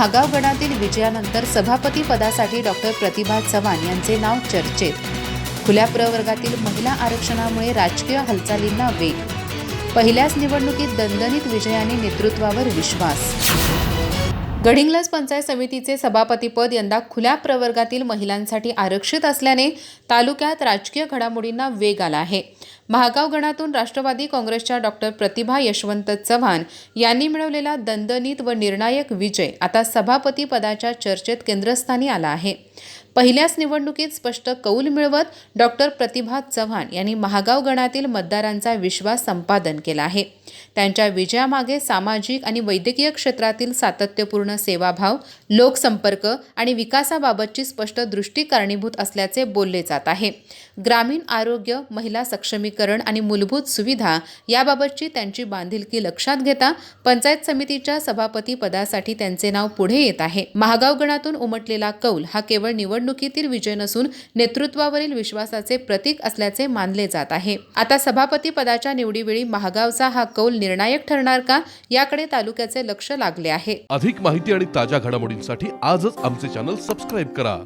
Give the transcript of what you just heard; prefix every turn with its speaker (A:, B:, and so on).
A: महागाव गणातील विजयानंतर सभापती पदासाठी डॉक्टर प्रतिभा चव्हाण यांचे नाव चर्चेत. खुल्या प्रवर्गातील महिला आरक्षणामुळे राजकीय हालचालींना वेग. पहिल्याच निवडणुकीत दणदणीत विजयाने नेतृत्वावर विश्वास. गडिंग्लज पंचायत समितीचे सभापतीपद यंदा खुल्या प्रवर्गातील महिलांसाठी आरक्षित असल्याने तालुक्यात राजकीय घडामोडींना वेग आला आहे. महागाव गणातून राष्ट्रवादी काँग्रेसच्या डॉक्टर प्रतिभा यशवंत चव्हाण यांनी मिळवलेला दणदणीत व निर्णायक विजय आता सभापती पदाच्या चर्चेत केंद्रस्थानी आला आहे. पहिल्याच निवडणुकीत स्पष्ट कौल मिळवत डॉक्टर प्रतिभा चव्हाण यांनी महागाव गणातील मतदारांचा विश्वास संपादन केला आहे. त्यांच्या विजयामागे सामाजिक आणि वैद्यकीय क्षेत्रातील सातत्यपूर्ण सेवाभाव लोकसंपर्क आणि विकासाबाबतची स्पष्ट दृष्टी कारणीभूत असल्याचे बोलले जात आहे. ग्रामीण आरोग्य महिला सक्षमीकरण आणि मूलभूत सुविधा याबाबतची त्यांची बांधिलकी लक्षात घेता पंचायत समितीच्या सभापती पदासाठी त्यांचे नाव पुढे येत आहे. महागाव गणातून उमटलेला कौल हा केवळ निवड निवडणुकीतील विजय नसून नेतृत्वावरील विश्वासाचे प्रतीक असल्याचे मानले जात आहे. आता सभापती पदाच्या निवडीवेळी महागावचा हा कौल निर्णायक ठरणार का याकडे तालुक्याचे लक्ष लागले आहे.
B: अधिक माहिती आणि ताज्या घडामोडींसाठी आजच आमचे चॅनल सबस्क्राईब करा.